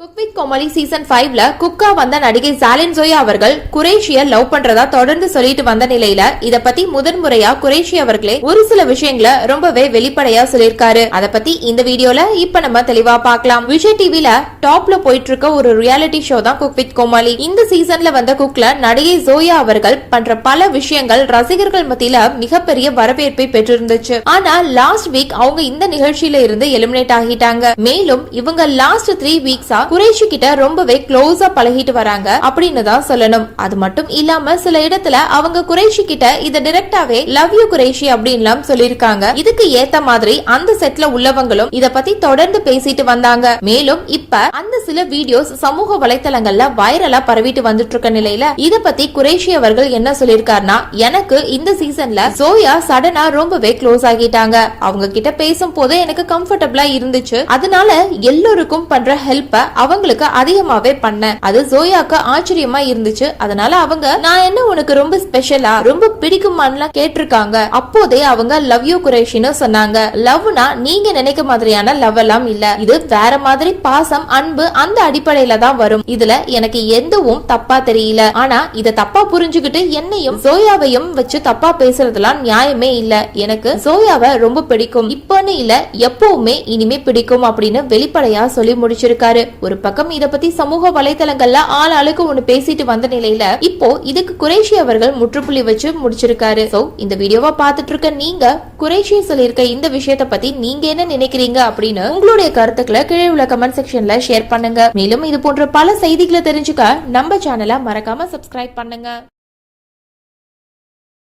Cook with Comali season ஃபைவ்ல குக்கா வந்த நடிகை சாலின் ஜோயா அவர்கள் குரேஷிய லவ் பண்றதா தொடர்ந்து சொல்லிட்டு வந்த நிலையில இத பத்தி முதன்முறையா குரேஷி அவர்களே ஒரு சில விஷயங்களை ரொம்பவே வெளிப்படையா சொல்லியிருக்காரு. அத பத்தி இந்த வீடியோல இப்ப நம்ம தெளிவா பார்க்கலாம். விஜய் டிவில டாப்ல போயிட்டு இருக்க ஒரு ரியாலிட்டி ஷோ தான் குக் வித் கோமாளி. இந்த சீசன்ல வந்த குக்ல நடிகை ஜோயா அவர்கள் பண்ற பல விஷயங்கள் ரசிகர்கள் மத்தியில மிகப்பெரிய வரவேற்பை பெற்றிருந்துச்சு. ஆனா லாஸ்ட் வீக் அவங்க இந்த நிகழ்ச்சியில இருந்து எலிமினேட் ஆகிட்டாங்க. மேலும் இவங்க லாஸ்ட் த்ரீ வீக்ஸா குரேஷி கிட்ட ரொம்பவே க்ளோஸா பழகிட்டு வராங்க அப்படின்னு தான் சொல்லணும். அது மட்டும் இல்லாம சில இடத்துல அவங்க குரேஷி கிட்ட இத டைரக்டாவே லவ் யூ குறைஷி அப்படின்லாம் சொல்லிருக்காங்க இதுக்கு ஏத்த மாதிரி அந்த செட்ல உள்ளவங்களும் இத பத்தி தொடர்ந்து பேசிட்டு வந்தாங்க. மேலும் இப்ப அந்த சில வீடியோஸ் சமூக வலைத்தளங்கள்ல வைரலா பரவிட்டு வந்துட்டு இருக்க நிலையில இத பத்தி குறைஷி அவர்கள் என்ன சொல்லிருக்காருன்னா எனக்கு இந்த சீசன்ல சோயா சடனா ரொம்பவே க்ளோஸ் ஆகிட்டாங்க. அவங்க கிட்ட பேசும் போது எனக்கு கம்ஃபர்டபிளா இருந்துச்சு. அதனால எல்லோருக்கும் பண்ற ஹெல்ப்ப அவங்களுக்கு அதிகமாவே பண்ணேன் அது ஜோயாக்கு ஆச்சரியமா இருந்துச்சு. அதனால அவங்க நான் என்ன உனக்கு ரொம்ப ஸ்பெஷலா ரொம்ப பிடிக்குமான்லாம் கேட்டிருக்காங்க. அப்போதே அவங்க லவ் யூ குரேஷின்னு சொன்னாங்க. லவ்னா நீங்க நினைக்க மாதிரியான லவ் எல்லாம் இல்ல. இது வேற மாதிரி பாசம் அன்பு அந்த அடிப்படையில தான் வரும். இதுல எனக்கு எந்தவும் தப்பா தெரியல. ஆனா இத தப்பா புரிஞ்சுகிட்டு என்னையும் ஜோயாவையும் வச்சு தப்பா பேசுறதுலாம் நியாயமே இல்ல. எனக்கு ஜோயாவை ரொம்ப பிடிக்கும். இப்பன்னு இல்ல எப்பவுமே இனிமே பிடிக்கும் அப்படின்னு வெளிப்படையா சொல்லி முடிச்சிருக்காரு. ஒரு பக்கம் இத பத்தி சமூக வலைதளங்கள்ல ஆள் ஆளுக்கு ஒண்ணு பேசிட்டு வந்த நிலையில இப்போ இதுக்கு குரேஷி அவர்கள் முற்றுப்புள்ளி வச்சு முடிச்சிருக்காரு. சோ இந்த வீடியோவை பார்த்துட்டு இருக்க நீங்க குறைஷி சொல்லியிருக்க இந்த விஷயத்த பத்தி நீங்க என்ன நினைக்கிறீங்க அப்படின்னு உங்களுடைய கருத்துக்களை கீழே உள்ள கமெண்ட் செக்ஷன்ல ஷேர் பண்ணுங்க. மேலும் இது போன்ற பல செய்திகளை தெரிஞ்சுக்க நம்ம சேனலை மறக்காம சப்ஸ்கிரைப் பண்ணுங்க.